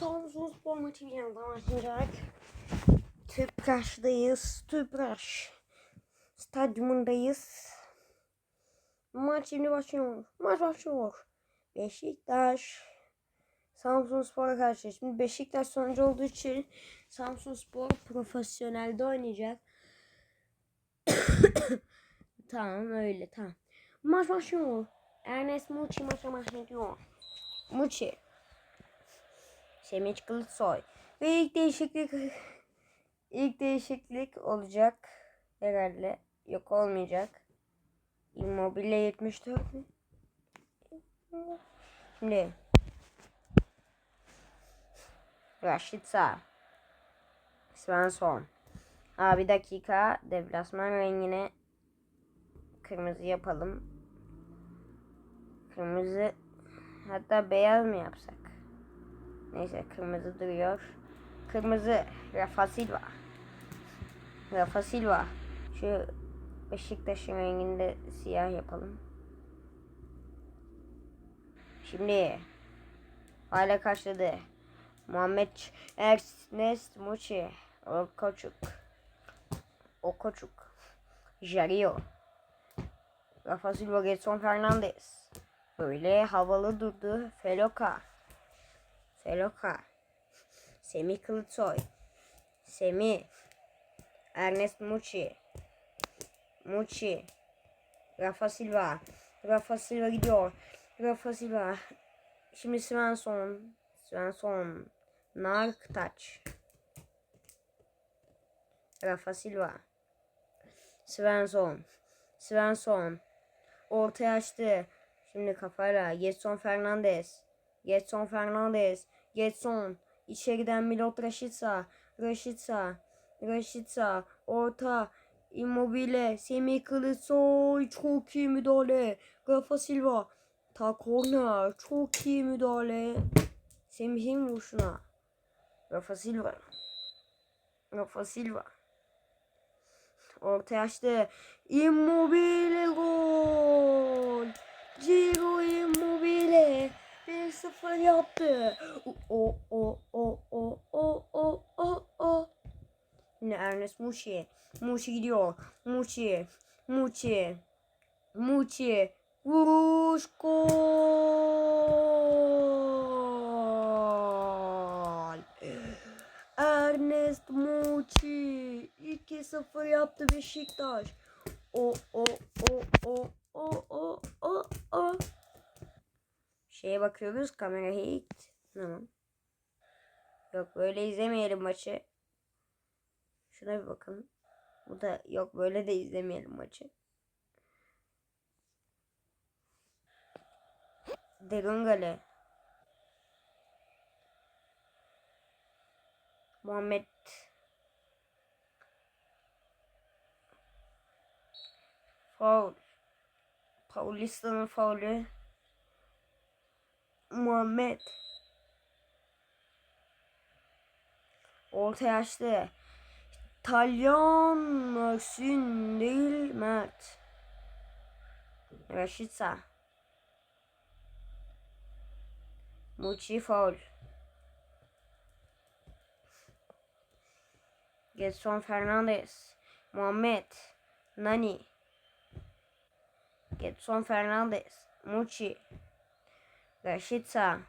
Samsun Spor maçı bir yandan başlayacak. Tüpraş'dayız. Tüpraş. Stadyumundayız. Maç şimdi başlıyor. Maç başlıyor. Beşiktaş. Samsun Spor'a karşı. Şimdi Beşiktaş sonucu olduğu için Samsun Spor profesyonelde oynayacak. tamam öyle tamam. Maç başlıyor. Ernest Muçi maça başlıyor. Muçi. Semih Kılıçsoy. Ve ilk değişiklik ilk değişiklik olacak herhalde. Yok olmayacak. Immobile 74 mi? Şimdi Rashica Svensson Aa, bir dakika deplasman rengine kırmızı yapalım. Kırmızı hatta beyaz mı yapsak? Neyse kırmızı duruyor. Kırmızı Rafa Silva. Rafa Silva. Şu Beşiktaş'ın renginde siyah yapalım. Şimdi hala karşıladı. Muhammed Ernest Muçi. Okoçuk. Okoçuk. Jario. Rafa Silva Getson Fernandez. Böyle havalı durdu. Feloka. Feloka. Semih Kılıçsoy. Semih. Ernest Muçi. Muçi. Rafa Silva. Rafa Silva gidiyor. Rafa Silva. Şimdi Svensson. Svensson. Narktaç. Rafa Silva. Svensson. Svensson. Ortaya açtı. Şimdi kafayla. Getson Fernandez. Getson Fernandez. Getson. İçeriden Milot Rashica. Rashica. Rashica. Orta. Immobile. Semih Kılıçsoy. Çok iyi müdahale. Rafa Silva. Ta corner. Çok iyi müdahale. Semih'in vuruşuna. Rafa Silva. Rafa Silva. Ortaya açtı. Immobile gol. Ciro Immobile 1-0 yaptı. O o o o o o o o. Yine Ernest Muçi. Muçi gidiyor. Muçi. Muçi. Muçi. Vuruş gol. Ernest Muçi 2-0 yaptı Beşiktaş. O o o o o o o. Bakıyoruz kamera hit. Tamam. Yok böyle izlemeyelim maçı. Şuna bir bakalım. Bu da yok böyle de izlemeyelim maçı. Derungale. Muhammed Faul. Paulista'nın faulü. Muhammed. Ortaya açtı. Talyan Mersin değil Mert. Raşitsa. Muçi faul. Getson Fernandez. Muhammed. Nani. Getson Fernandez. Muçi. Rashica.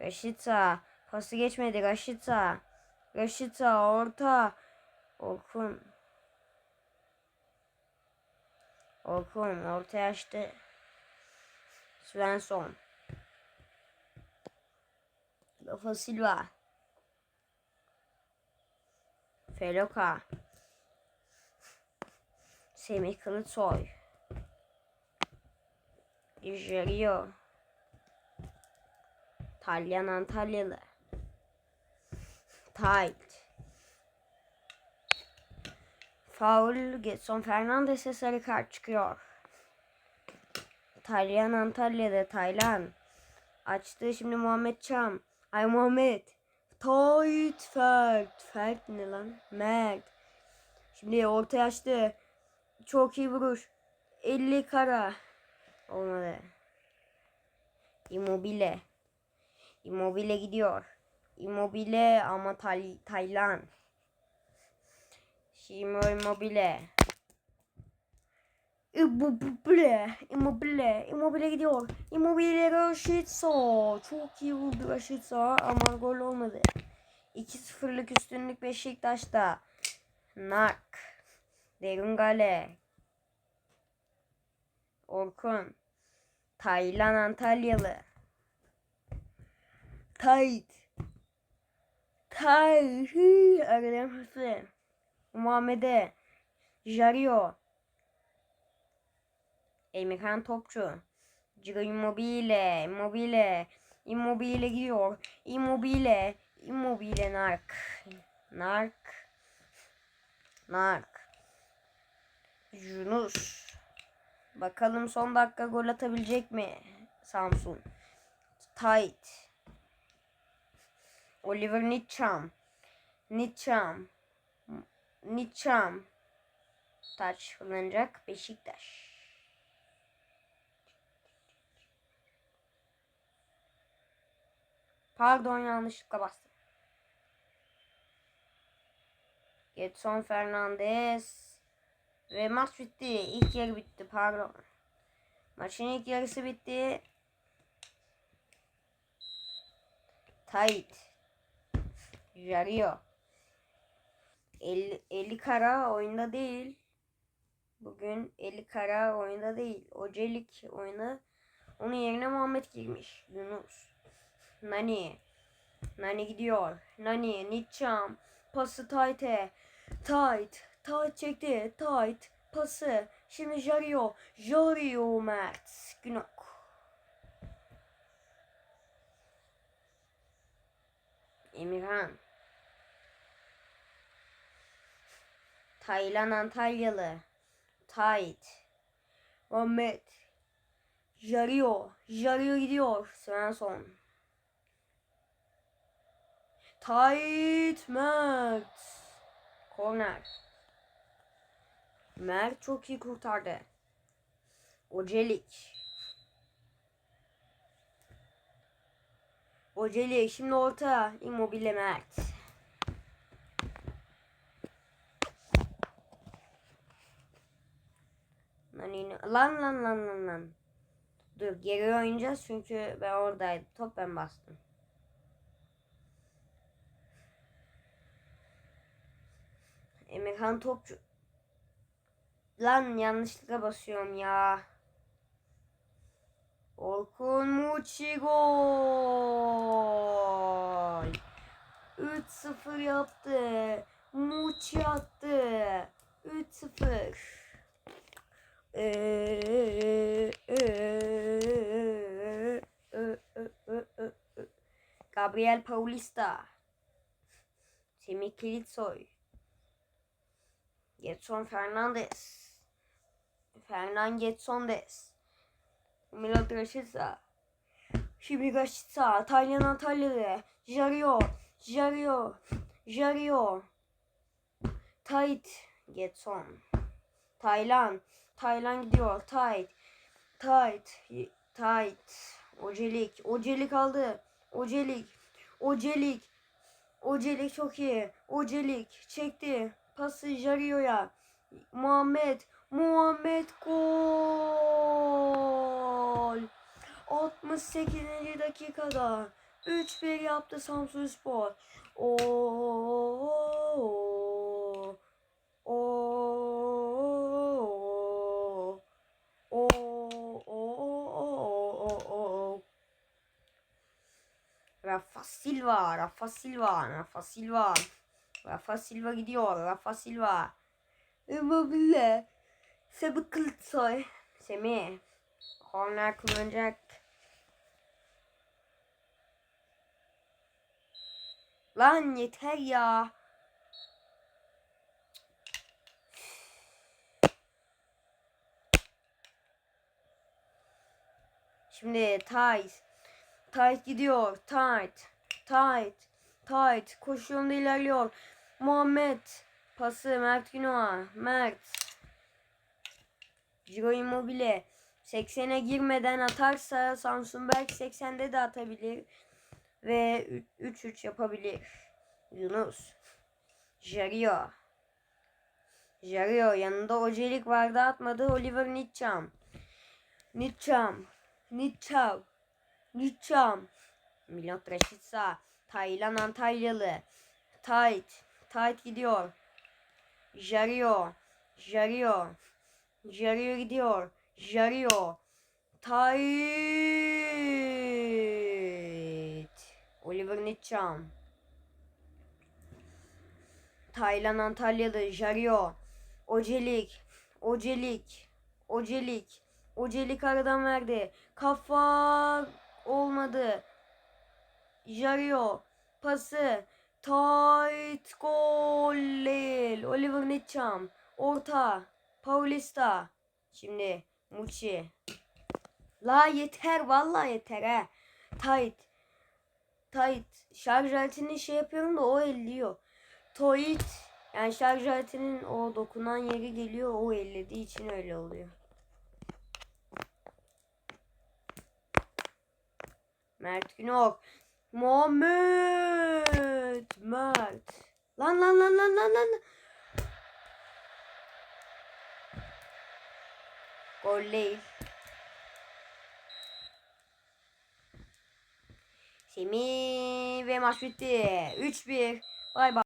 Rashica. Pası geçmedi. Rashica. Rashica orta. Orkun. Orkun ortaya açtı. Svensson. Rafa Silva. Feloka. Semih Kılıçsoy. Jario. Talyan Antalyalı. Tayt. Faul Getson Fernandes'e sarı kart çıkıyor. Talyan Antalya'da Taylan. Açtı şimdi Muhammed Çam. Ay Muhammed. Tayt Fert. Fert ne lan? Mert. Şimdi ortaya açtı. Çok iyi vuruş. 50 kara. Olmadı. Immobile. Immobile gidiyor. Immobile ama Tay Taylan. Şimdi Immobile. Immobile, Immobile, Immobile gidiyor. Immobile Rashica. Çok iyi vurdu Rashica ama gol olmadı. 2-0'lık üstünlük Beşiktaş'ta. Nak. Derun Gale. Orkun. Taylan Antalyalı. Tayt. Tay. Aradan hızlı. Muhammed'e. Jario. Emirhan Topçu. Ciro Immobile. Immobile. Immobile gidiyor. Immobile. Immobile Nark. Nark. Nark. Yunus. Bakalım son dakika gol atabilecek mi Samsun? Tight. Oliver Nitcham. Nitcham. Nitcham. Taç kullanacak Beşiktaş. Pardon yanlışlıkla bastım. Getson Fernandez. Ve maç bitti. İlk yarı bitti pardon. Maçın ilk yarısı bitti. Tight. Jario. 50, 50 kara oyunda değil. Bugün 50 kara oyunda değil. Ocelik oyunda. Onun yerine Muhammed girmiş. Yunus. Nani. Nani gidiyor. Nani. Nitcham. Pası Tight'e. Tight. Tight çekti. Tight. Pası. Şimdi Jario. Jario Mert. Günok. Emirhan. Taylan Antalyalı. Tight. Ahmet. Jario. Jario gidiyor. Svensson. Tight Mert. Corner. Mert çok iyi kurtardı. Ocelik. Ocelik şimdi orta. Immobile Mert. Lan, lan lan lan lan. Dur geri oynayacağız çünkü ben oradaydım. Top ben bastım. Emirhan Topçu. Lan yanlışlıkla basıyorum ya. Orkun Muçi gol. 3-0 yaptı. Muçi attı. 3-0. Ee, ee, ee. Gabriel Paulista. Semih Kilitsoy. Getson Fernandez. Fernan Getsondes. Milot Rashica. Şimdi Rashica. Taylan Antalyalı. Jario. Jario. Jario. Tight. Getson. Taylan. Taylan gidiyor. Tight. Tight. Tight. Ocelik. Ocelik aldı. Ocelik. Ocelik. Ocelik çok iyi. Ocelik çekti. Pası Jario'ya. Muhammed. Muhammed gol. 68. dakikada 3-1 yaptı Samsun Spor. Oo. Rafa Silva, Rafa Silva, Rafa Silva. Rafa Silva gidiyor. Rafa Silva. Immobile. Semih Kılıçsoy. Semih. Korner kullanacak. Lan yeter ya. Şimdi Tight. Tight gidiyor. Tight. Tight. Tight. Koşu yolunda ilerliyor. Muhammed. Pası Mert Günok'a. Mert. Ciro Immobile. 80'e girmeden atarsa Samsun belki 80'de de atabilir. Ve 3-3 yapabilir. Yunus. Jario. Jario yanında Ocelik vardı atmadı. Oliver Nitcham. Nitcham. Nitcham. Nitcham. Milot Reşitsa. Taylan Antalyalı. Tayt. Tayt gidiyor. Jario. Jario. Jario gidiyor. Jario. Tayt. Oliver Nitcham. Taylan Antalyalı. Jario. Ocelik. Ocelik. Ocelik. Ocelik aradan verdi. Kafa olmadı. Jario. Pası. Tight değil. Oliver Nitcham. Orta. Paulista. Şimdi Muçi. La yeter vallahi yeter ha. Tight. Tight. Şarj aletini şey yapıyorum da o elliyor. Tight. Yani şarj aletinin o dokunan yeri geliyor o ellediği için öyle oluyor. Mert Günok. Muhammed. Mert. Lan lan lan lan lan lan. Değil. Semih ve maç bitti. 3-1. Bay bay.